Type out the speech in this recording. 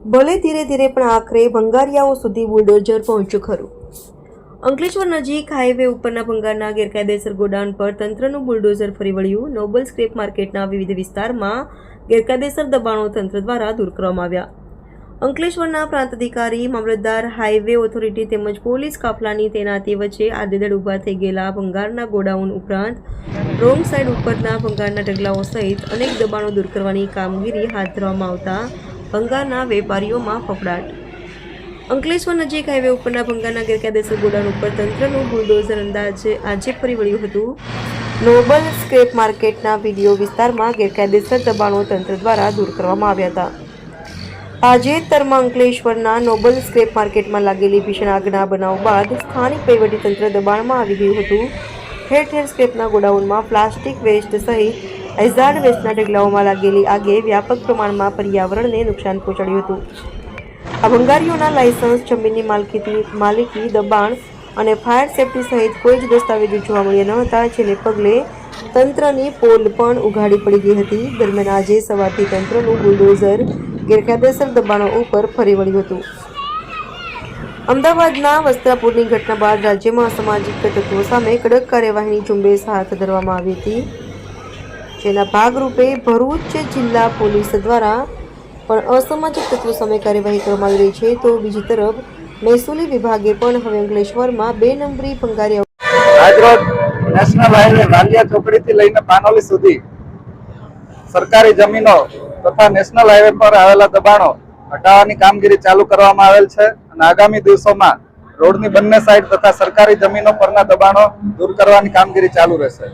ભલે ધીરે ધીરે પણ આખરે ભંગારિયાઓ સુધી બુલડોઝર પહોંચ્યું ખરું. અંકલેશ્વર નજીક હાઈવે ઉપરના ભંગારના ગેરકાયદેસર ગોડાઉન પર તંત્રનું બુલડોઝર ફરી વળ્યું. નોબલ સ્ક્રેપ માર્કેટના વિવિધ વિસ્તારમાં ગેરકાયદેસર દબાણો તંત્ર દ્વારા દૂર કરવામાં આવ્યા. અંકલેશ્વરના પ્રાંત અધિકારી, મામલતદાર હાઈવે ઓથોરિટી તેમજ પોલીસ કાફલાની તૈનાતી વચ્ચે આદેદડ ઊભા થઈ ગયેલા ભંગારના ગોડાઉન ઉપરાંત રોંગ સાઈડ ઉપરના ભંગારના ઢગલાઓ સહિત અનેક દબાણો દૂર કરવાની કામગીરી હાથ ધરવામાં આવતા ભંગારના વેપારીઓમાં ફફડાટ. અંકલેશ્વર નજીક હાઈવે ઉપરના ભંગારના ગેરકાયદેસર ગોડાઉન ઉપર તંત્રનું બુલડોઝર અંદાજે આજે ફરી વળ્યું હતું. નોબલ સ્ક્રેપ માર્કેટના વીડિયો વિસ્તારમાં ગેરકાયદેસર દબાણો તંત્ર દ્વારા દૂર કરવામાં આવ્યા હતા. તાજેતરમાં અંકલેશ્વરના નોબલ સ્ક્રેપ માર્કેટમાં લાગેલી ભીષણ આગના બનાવ બાદ સ્થાનિક વહીવટીતંત્ર દબાણમાં આવી ગયું હતું. ઠેર ઠેર સ્ક્રેપના ગોડાઉનમાં પ્લાસ્ટિક વેસ્ટ સહિત એઝાર્ડ વેસ્ટના ઢગલાઓમાં લાગેલી આગે વ્યાપક પ્રમાણમાં પર્યાવરણને નુકસાન પહોંચાડ્યું હતું. આ ભંગારીઓના લાયસન્સ, જમીનની માલકીથી માલિકી, દબાણ અને ફાયર સેફટી સહિત કોઈ જ દસ્તાવેજો જોવા મળ્યા ન હતા, જેને પગલે તંત્રની પોલ પણ ઉઘાડી પડી ગઈ હતી. દરમિયાન આજે સવારથી તંત્રનું બુલડોઝર ગેરકાયદેસર દબાણો ઉપર ફરી વળ્યું હતું. અમદાવાદના વસ્ત્રાપુરની ઘટના બાદ રાજ્યમાં અસામાજિક તત્વો સામે કડક કાર્યવાહીની ઝુંબેશ હાથ ધરવામાં આવી હતી. જેના ભાગરૂપે ભરૂચ જિલ્લા પોલીસ દ્વારા પણ અસામાજિક તત્વો સામે કાર્યવાહી કરવામાં આવી રહી છે, તો બીજી તરફ મહેસૂલી વિભાગે પણ હવે અંકલેશ્વરમાં બે નંબરી આજરોજ નેશનલ હાઈવે લાલિયા ચોકડીથી લઈને પાનોલી સુધી સરકારી જમીનો તથા નેશનલ હાઈવે પર આવેલા દબાણો હટાવવાની કામગીરી ચાલુ કરવામાં આવેલ છે અને આગામી દિવસોમાં રોડની બંને સાઈડ તથા સરકારી જમીનો પરના દબાણો દૂર કરવાની કામગીરી ચાલુ રહેશે.